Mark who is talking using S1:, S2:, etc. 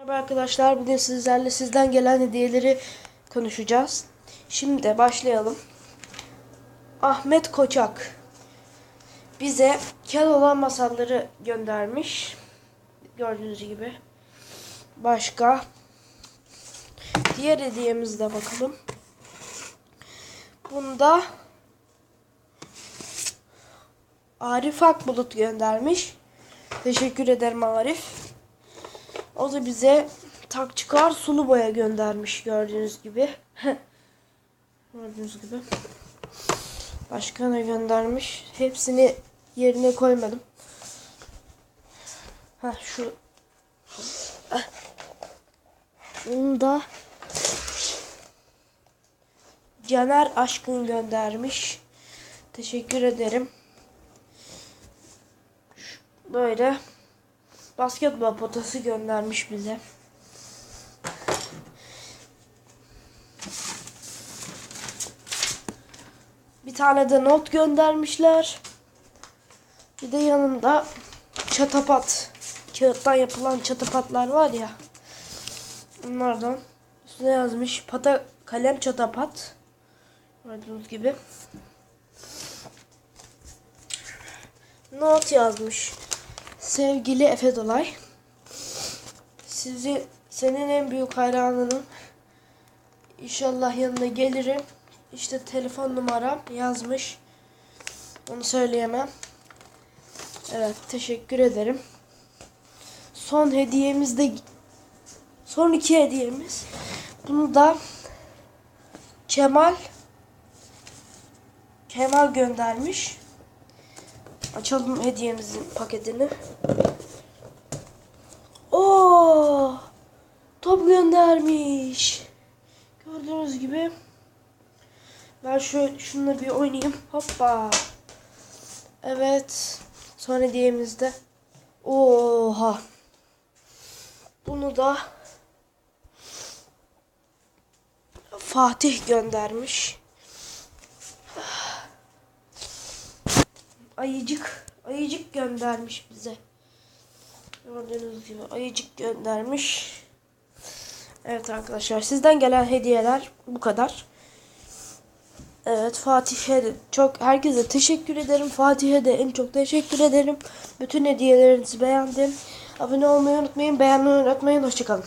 S1: Merhaba arkadaşlar. Bugün sizlerle sizden gelen hediyeleri konuşacağız. Şimdi başlayalım. Ahmet Koçak bize Keloğlan masalları göndermiş. Gördüğünüz gibi. Başka diğer hediyemize bakalım. Bunda Arif Akbulut göndermiş. Teşekkür ederim Arif. O da bize tak çıkar sulu boya göndermiş gördüğünüz gibi. gördüğünüz gibi. Başka ne göndermiş? Hepsini yerine koymadım. Ha şu. Bunu da Caner Aşkın göndermiş. Teşekkür ederim. Böyle basketbol potası göndermiş bize. Bir tane de not göndermişler. Bir de yanında çatapat. Kağıttan yapılan çatapatlar var ya. Onlardan üstüne yazmış pata kalem çatapat. Gördüğünüz gibi. Not yazmış. Sevgili Efe Dolay. Sizi senin en büyük hayranınım. İnşallah yanına gelirim. İşte telefon numaram yazmış. Onu söyleyemem. Evet teşekkür ederim. Son hediyemiz de son iki hediyemiz. Bunu da Kemal Kemal göndermiş. Açalım hediyemizin paketini. Oo! Top göndermiş. Gördüğünüz gibi. Ben şöyle şununla bir oynayayım. Hoppa. Evet. Son hediyemizde. Oha. Bunu da Fatih göndermiş. Ayıcık. Ayıcık göndermiş bize. Gördüğünüz gibi ayıcık göndermiş. Evet arkadaşlar sizden gelen hediyeler bu kadar. Evet Fatih'e çok herkese teşekkür ederim. Fatih'e de en çok teşekkür ederim. Bütün hediyelerinizi beğendim. Abone olmayı unutmayın. Beğenmeyi unutmayın. Hoşçakalın.